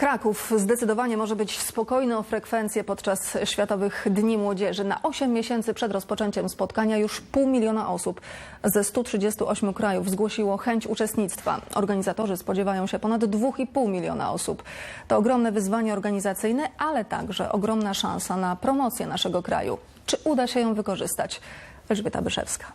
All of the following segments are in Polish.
Kraków zdecydowanie może być spokojny o frekwencję podczas Światowych Dni Młodzieży. Na 8 miesięcy przed rozpoczęciem spotkania już pół miliona osób ze 138 krajów zgłosiło chęć uczestnictwa. Organizatorzy spodziewają się ponad 2,5 miliona osób. To ogromne wyzwanie organizacyjne, ale także ogromna szansa na promocję naszego kraju. Czy uda się ją wykorzystać? Elżbieta Byszewska.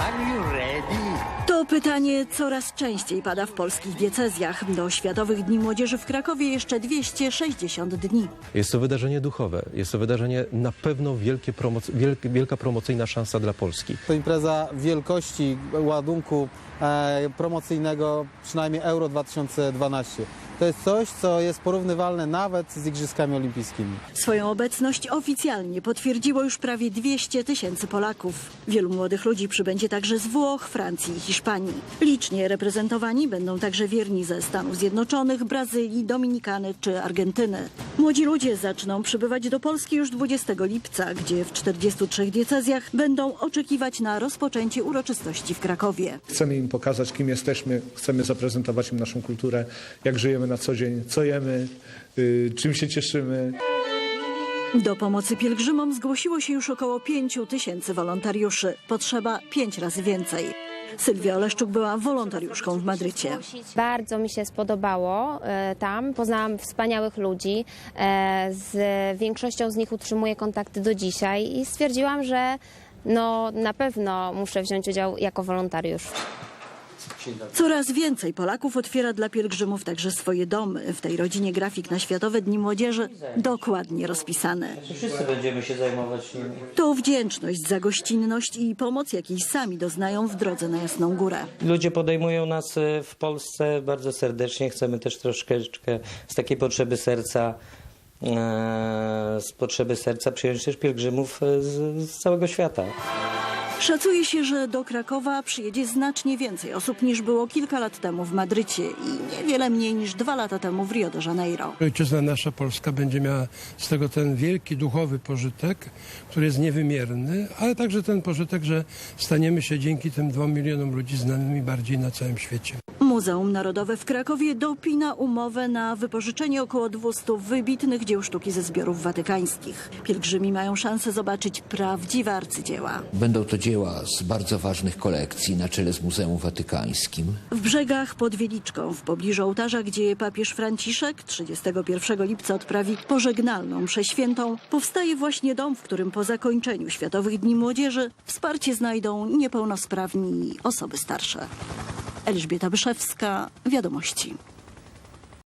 Are you ready? To pytanie coraz częściej pada w polskich diecezjach. Do Światowych Dni Młodzieży w Krakowie jeszcze 260 dni. Jest to wydarzenie duchowe, jest to wydarzenie na pewno wielkie promoc- wielk- wielka promocyjna szansa dla Polski. To impreza wielkości ładunku e, promocyjnego, przynajmniej Euro 2012. To jest coś, co jest porównywalne nawet z Igrzyskami Olimpijskimi. Swoją obecność oficjalnie potwierdziło już prawie 200 tysięcy Polaków. Wielu młodych ludzi przybędzie także z Włoch, Francji i Hiszpanii. Licznie reprezentowani będą także wierni ze Stanów Zjednoczonych, Brazylii, Dominikany czy Argentyny. Młodzi ludzie zaczną przybywać do Polski już 20 lipca, gdzie w 43 diecezjach będą oczekiwać na rozpoczęcie uroczystości w Krakowie. Chcemy im pokazać, kim jesteśmy, chcemy zaprezentować im naszą kulturę, jak żyjemy na co dzień, co jemy, y, czym się cieszymy. Do pomocy pielgrzymom zgłosiło się już około 5 tysięcy wolontariuszy. Potrzeba pięć razy więcej. Sylwia Oleszczuk była wolontariuszką w Madrycie. Bardzo mi się spodobało e, tam. Poznałam wspaniałych ludzi. E, z większością z nich utrzymuję kontakty do dzisiaj i stwierdziłam, że no, na pewno muszę wziąć udział jako wolontariusz. Coraz więcej Polaków otwiera dla pielgrzymów także swoje domy. W tej rodzinie grafik na Światowe Dni Młodzieży dokładnie rozpisany. Wszyscy będziemy się zajmować nimi. To wdzięczność za gościnność i pomoc, jakiej sami doznają w drodze na Jasną Górę. Ludzie podejmują nas e, w Polsce bardzo serdecznie. Chcemy też troszeczkę z takiej potrzeby serca, e, z potrzeby serca przyjąć też pielgrzymów e, z, z całego świata. Szacuje się, że do Krakowa przyjedzie znacznie więcej osób niż było kilka lat temu w Madrycie i niewiele mniej niż dwa lata temu w Rio de Janeiro. Ojczyzna nasza Polska będzie miała z tego ten wielki duchowy pożytek, który jest niewymierny, ale także ten pożytek, że staniemy się dzięki tym dwom milionom ludzi znanymi bardziej na całym świecie. Muzeum Narodowe w Krakowie dopina umowę na wypożyczenie około 200 wybitnych dzieł sztuki ze zbiorów watykańskich. Pielgrzymi mają szansę zobaczyć prawdziwe arcydzieła. Będą to dzieła z bardzo ważnych kolekcji na czele z Muzeum Watykańskim. W brzegach pod Wieliczką, w pobliżu ołtarza, gdzie papież Franciszek 31 lipca odprawi pożegnalną mszę świętą, powstaje właśnie dom, w którym po zakończeniu Światowych Dni Młodzieży wsparcie znajdą niepełnosprawni i osoby starsze. Elżbieta Byszewska, Wiadomości.